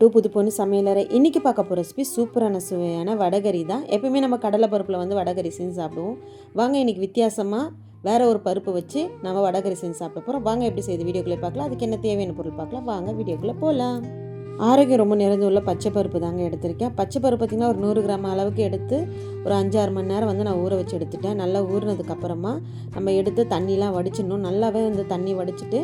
To புது பொண்ணு சமையலறை இன்றைக்கி பார்க்க போகிற ரெசிபி சூப்பரான சுவையான வடகரி தான். எப்பயுமே நம்ம கடலை பருப்பில் வந்து வடகரி செஞ்சு சாப்பிடுவோம். வாங்க இன்றைக்கி வித்தியாசமாக வேற ஒரு பருப்பு வச்சு நம்ம வடகரி செஞ்சு சாப்பிட போகிறோம் வாங்க எப்படி செய்யுது? வீடியோக்குள்ளே பார்க்கலாம். அதுக்கு என்ன தேவையான பொருள் பார்க்கலாம். வாங்க வீடியோக்குள்ளே போகலாம் ஆரோக்கியம் ரொம்ப நிறைந்துள்ள பச்சை பருப்பு தாங்க எடுத்திருக்கேன். பச்சை பருப்பு பார்த்திங்கன்னா ஒரு நூறு கிராம் அளவுக்கு எடுத்து ஒரு அஞ்சாறு மணி நேரம் வந்து நான் ஊற வச்சு எடுத்துட்டேன். நல்லா ஊறினதுக்கப்புறமா நம்ம எடுத்து தண்ணிலாம் வடிச்சிடணும். நல்லாவே வந்து தண்ணி வடிச்சிட்டு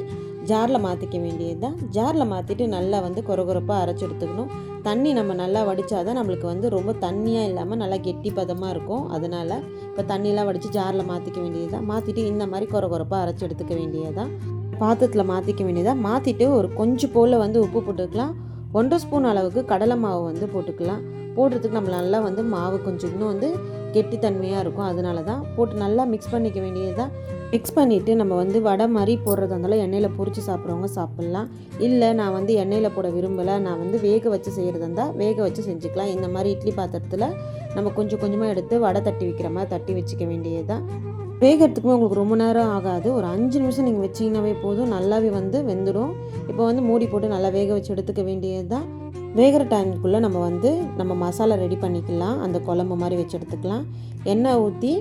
ஜாரில் மாற்றிக்க வேண்டியது தான் ஜாரில் மாற்றிட்டு நல்லா வந்து கொரகொரப்பாக அரைச்சி எடுத்துக்கணும். தண்ணி நம்ம நல்லா வடித்தாதான் நம்மளுக்கு வந்து ரொம்ப தண்ணியாக இல்லாமல் நல்லா கெட்டி பதமாக இருக்கும். அதனால் இப்போ தண்ணியெலாம் வடித்து ஜாரில் மாற்றிக்க வேண்டியது தான் மாற்றிட்டு இந்த மாதிரி கொரகொரப்பாக அரைச்சி எடுத்துக்க வேண்டியது தான் பாத்திரத்தில் மாற்றிக்க வேண்டியதாக மாற்றிட்டு ஒரு கொஞ்சம் போல் வந்து உப்பு போட்டுக்கலாம். ஒன்றரை ஸ்பூன் அளவுக்கு கடலை மாவு வந்து போட்டுக்கலாம். போடுறதுக்கு நம்ம நல்லா வந்து மாவு கொஞ்சம் இன்னும் வந்து கெட்டித்தன்மையாக இருக்கும். அதனால தான் போட்டு நல்லா மிக்ஸ் பண்ணிக்க வேண்டியது தான் மிக்ஸ் பண்ணிவிட்டு நம்ம வந்து வடை மாதிரி போடுறதா இருந்தாலும் எண்ணெயில் பொறிச்சு சாப்பிட்றவங்க சாப்பிட்லாம். இல்லை நான் வந்து எண்ணெயில் போட விரும்பலை. நான் வந்து வேக வச்சு செய்கிறதா இருந்தால் வேக வச்சு செஞ்சுக்கலாம். இந்த மாதிரி இட்லி பாத்திரத்தில் நம்ம கொஞ்சம் கொஞ்சமாக எடுத்து வடை தட்டி வைக்கிற மாதிரி தட்டி வச்சுக்க வேண்டியது தான் வேகிறதுக்குமே உங்களுக்கு ரொம்ப நேரம் ஆகாது. ஒரு அஞ்சு நிமிஷம் நீங்கள் வச்சிங்கனாவே போதும். நல்லாவே வந்து வெந்துடும். இப்போ வந்து மூடி போட்டு நல்லா வேக வச்சு எடுத்துக்க வேண்டியது தான் வேகிற டைமுக்குள்ளே நம்ம வந்து நம்ம மசாலா ரெடி பண்ணிக்கலாம். அந்த குழம்பு மாதிரி வச்சு எடுத்துக்கலாம். எண்ணெய் ஊற்றி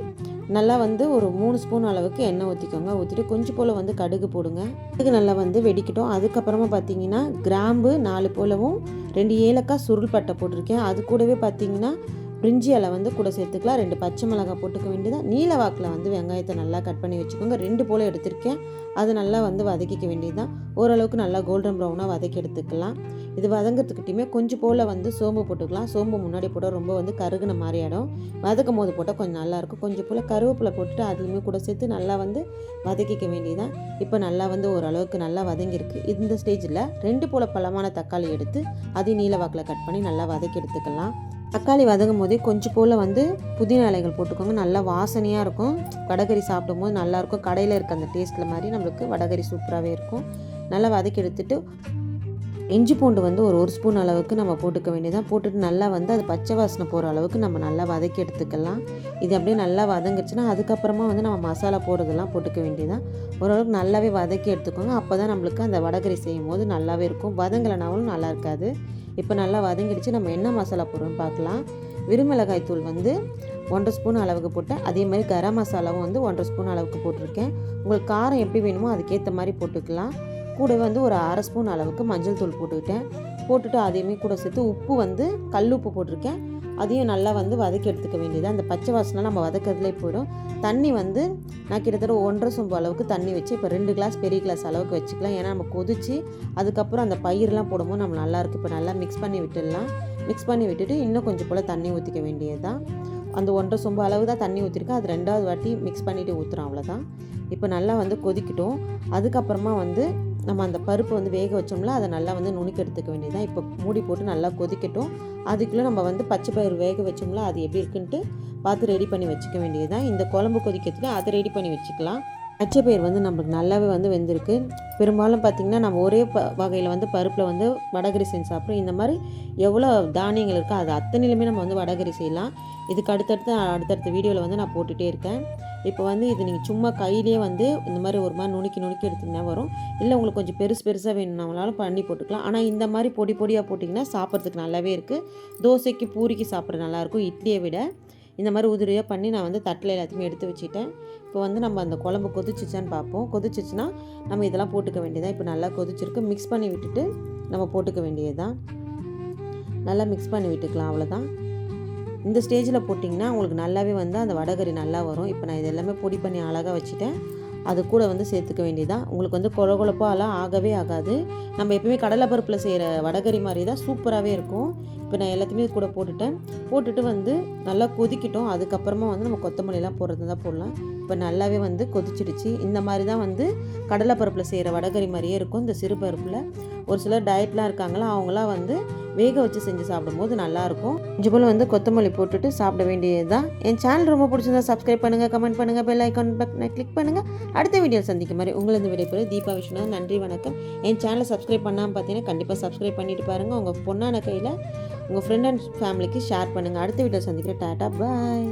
நல்லா வந்து ஒரு மூணு ஸ்பூன் அளவுக்கு எண்ணெய் ஊற்றிக்கோங்க ஊற்றிட்டு கொஞ்சம் போல் வந்து கடுகு போடுங்க. கடுகு நல்லா வந்து வெடிக்கட்டும். அதுக்கப்புறமா பார்த்தீங்கன்னா கிராம்பு நாலு போலவும் ரெண்டு ஏலக்காய் சுருள் பட்டை போட்டிருக்கேன். அது கூடவே பார்த்தீங்கன்னா பிரிஞ்சி இலை வந்து கூட சேர்த்துக்கலாம். ரெண்டு பச்சை மிளகாய் போட்டுக்க வேண்டியதான் நீல வாக்கில் வந்து வெங்காயத்தை நல்லா கட் பண்ணி வச்சுக்கோங்க. ரெண்டு போல் எடுத்திருக்கேன். அது நல்லா வந்து வதக்கிக்க வேண்டியதுதான். ஓரளவுக்கு நல்லா கோல்டன் ப்ரௌனாக வதக்கி எடுத்துக்கலாம். இது வதங்கிறதுக்கிட்டையுமே கொஞ்சம் போல் வந்து சோம்பு போட்டுக்கலாம். சோம்பு முன்னாடி போட்டால் ரொம்ப வந்து கருகுன மாதிரி ஆகிடும் வதக்கும் போது போட்டால் கொஞ்சம் நல்லாயிருக்கும் கொஞ்சம் போல் கருவேப்பிலை போட்டுட்டு அதையுமே கூட சேர்த்து நல்லா வந்து வதக்கிக்க வேண்டியதான் இப்போ நல்லா வந்து ஓரளவுக்கு நல்லா வதங்கியிருக்கு. இந்த ஸ்டேஜில் ரெண்டு போல் பழமான தக்காளி எடுத்து அதையும் நீல வாக்கில் கட் பண்ணி நல்லா வதக்கி எடுத்துக்கலாம். தக்காளி வதங்கும் போதே கொஞ்சம் போல் வந்து புதினா இலைகள் போட்டுக்கோங்க. நல்லா வாசனையாக இருக்கும். வடகரி சாப்பிடும்போது நல்லாயிருக்கும் கடையில் இருக்க அந்த டேஸ்ட்டில் மாதிரி நம்மளுக்கு வடகரி சூப்பராகவே இருக்கும். நல்லா வதக்கி எடுத்துட்டு இஞ்சி பூண்டு வந்து ஒரு ஒரு ஸ்பூன் அளவுக்கு நம்ம போட்டுக்க வேண்டியதான் போட்டுட்டு நல்லா வந்து அது பச்சை வாசனை போகிற அளவுக்கு நம்ம நல்லா வதக்கி எடுத்துக்கலாம். இது அப்படியே நல்லா வதங்கிடுச்சுன்னா அதுக்கப்புறமா வந்து நம்ம மசாலா போடுறதெல்லாம் போட்டுக்க வேண்டியதான் ஓரளவுக்கு நல்லாவே வதக்கி எடுத்துக்கோங்க. அப்போ தான் நம்மளுக்கு அந்த வடகரி செய்யும் போது நல்லாவே இருக்கும். வதங்கலைனாலும் நல்லா இருக்காது. இப்போ நல்லா வதங்கிடுச்சு. நம்ம என்ன மசாலா போடுறோம்னு பார்க்கலாம். விருமிளகாய் தூள் வந்து ஒன்றரை ஸ்பூன் அளவுக்கு போட்டேன் அதே மாதிரி கரம் மசாலாவும் வந்து ஒன்றரை ஸ்பூன் அளவுக்கு போட்டிருக்கேன். உங்களுக்கு காரம் எப்படி வேணுமோ அதுக்கேற்ற மாதிரி போட்டுக்கலாம். கூட வந்து ஒரு அரை ஸ்பூன் அளவுக்கு மஞ்சள் தூள் போட்டுக்கிட்டேன். போட்டுட்டு அதையுமே கூட சேர்த்து உப்பு வந்து கல் உப்பு போட்டிருக்கேன். அதையும் நல்லா வந்து வதக்கி எடுத்துக்க வேண்டியது அந்த பச்சை வாசனை நம்ம வதக்கிறதுலே போயிடும். தண்ணி வந்து நான் கிட்டத்தட்ட ஒன்றரை சொம்பு அளவுக்கு தண்ணி வச்சு இப்போ ரெண்டு கிளாஸ் பெரிய கிளாஸ் அளவுக்கு வச்சுக்கலாம். ஏன்னா நம்ம கொதிச்சு அதுக்கப்புறம் அந்த பயிரெலாம் போடும்போது நம்ம நல்லாயிருக்கு இப்போ நல்லா மிக்ஸ் பண்ணி விட்டுடலாம். மிக்ஸ் பண்ணி விட்டுட்டு இன்னும் கொஞ்சம் போல் தண்ணி ஊற்றிக்க வேண்டியது தான் அந்த ஒன்றரை சொம்பு அளவு தான் தண்ணி ஊற்றிருக்கேன் அது ரெண்டாவது வாட்டி மிக்ஸ் பண்ணிவிட்டு ஊற்றுறோம் அவ்வளோதான் இப்போ நல்லா வந்து கொதிக்கட்டும். அதுக்கப்புறமா வந்து நம்ம அந்த பருப்பு வந்து வேக வச்சோம்ல அதை நல்லா வந்து நுணுக்கி எடுத்துக்க வேண்டியதான் இப்போ மூடி போட்டு நல்லா கொதிக்கட்டும். அதுக்குள்ளே நம்ம வந்து பச்சை பயிர் வேக வச்சோம்ல அது எப்படி இருக்குன்ட்டு பார்த்து ரெடி பண்ணி வச்சுக்க வேண்டியதுதான் இந்த குழம்பு கொதிக்கிறதுக்கு அதை ரெடி பண்ணி வச்சுக்கலாம். பச்சை பயிர் வந்து நம்மளுக்கு நல்லாவே வந்து வெந்திருக்கு. பெரும்பாலும் பார்த்திங்கன்னா நம்ம ஒரே ப வகையில் வந்து பருப்பில் வந்து வடகரி செஞ்சு சாப்பிட்றோம். இந்த மாதிரி எவ்வளோ தானியங்கள் இருக்கோ அது அத்தனையிலுமே நம்ம வந்து வடகரி செய்யலாம். இதுக்கு அடுத்தடுத்து அடுத்தடுத்த வீடியோவில் வந்து நான் போட்டுகிட்டே இருக்கேன். இப்போ வந்து இது நீங்கள் சும்மா கையிலே வந்து இந்த மாதிரி ஒரு மாதிரி நுணுக்கி நுணுக்கி எடுத்திங்கன்னா வரும். இல்லை உங்களுக்கு கொஞ்சம் பெருசு பெருசாக வேணும்னாலும் பண்ணி போட்டுக்கலாம். ஆனால் இந்த மாதிரி பொடி பொடியாக போட்டிங்கன்னா சாப்பிட்றதுக்கு நல்லாவே இருக்குது தோசைக்கு பூரிக்கு சாப்பிட்றது நல்லாயிருக்கும் இட்லியை விட இந்த மாதிரி உதிரியாக பண்ணி நான் வந்து தட்டில் எல்லாத்தையுமே எடுத்து வச்சுட்டேன். இப்போ வந்து நம்ம அந்த குழம்பு கொதிச்சிச்சான்னு பார்ப்போம். கொதிச்சிச்சுன்னா நம்ம இதெல்லாம் போட்டுக்க வேண்டியதான் இப்போ நல்லா கொதிச்சிருக்கு. மிக்ஸ் பண்ணி விட்டுட்டு நம்ம போட்டுக்க வேண்டியது தான் நல்லா மிக்ஸ் பண்ணி விட்டுக்கலாம். அவ்வளோதான் இந்த ஸ்டேஜில் போட்டிங்கன்னா உங்களுக்கு நல்லாவே வந்து அந்த வடகறி நல்லா வரும். இப்போ நான் இது எல்லாமே பொடி பண்ணி அழகாக வச்சுட்டேன். அது கூட வந்து சேர்த்துக்க வேண்டியதான் உங்களுக்கு வந்து கொழ கொழப்பாலாம் ஆகவே ஆகாது. நம்ம எப்பவுமே கடலைப்பருப்பில் செய்கிற வடகறி மாதிரி தான் சூப்பராகவே இருக்கும். இப்போ நான் எல்லாத்தையுமே கூட போட்டுட்டேன். போட்டுட்டு வந்து நல்லா கொதிக்கிட்டோம். அதுக்கப்புறமா வந்து நம்ம கொத்தமல்லிலாம் போடுறது தான் போடலாம். இப்போ நல்லாவே வந்து கொதிச்சிடுச்சு. இந்த மாதிரி தான் வந்து கடலைப்பருப்பில் செய்கிற வடகறி மாதிரியே இருக்கும். இந்த சிறு பருப்பில் ஒரு சிலர் டயட்லாம் இருக்காங்களா அவங்களாம் வந்து வேக வச்சு செஞ்சு சாப்பிடும்போது நல்லாயிருக்கும். கொஞ்சம் போல் வந்து கொத்தமல்லி போட்டுட்டு சாப்பிட வேண்டியது தான் என் சேனல் ரொம்ப பிடிச்சிருந்தா சப்ஸ்கிரைப் பண்ணுங்கள் கமெண்ட் பண்ணுங்கள் பெல் ஐக்கான் பட்டனை கிளிக் பண்ணுங்கள் அடுத்த வீடியோ சந்திக்கும் மாதிரி உங்களது விடைபெறும் தீபா விஷ்ணு நன்றி வணக்கம். என் சேனலை சப்ஸ்கிரைப் பண்ணாமல் பார்த்தீங்கன்னா கண்டிப்பாக சப்ஸ்கிரைப் பண்ணிட்டு பாருங்கள் உங்கள் பொண்ணான கையில் உங்கள் ஃப்ரெண்ட் அண்ட் ஃபேமிலிக்கு ஷேர் பண்ணுங்கள் அடுத்த வீடியோ சந்திக்கிற டாட்டா பாய்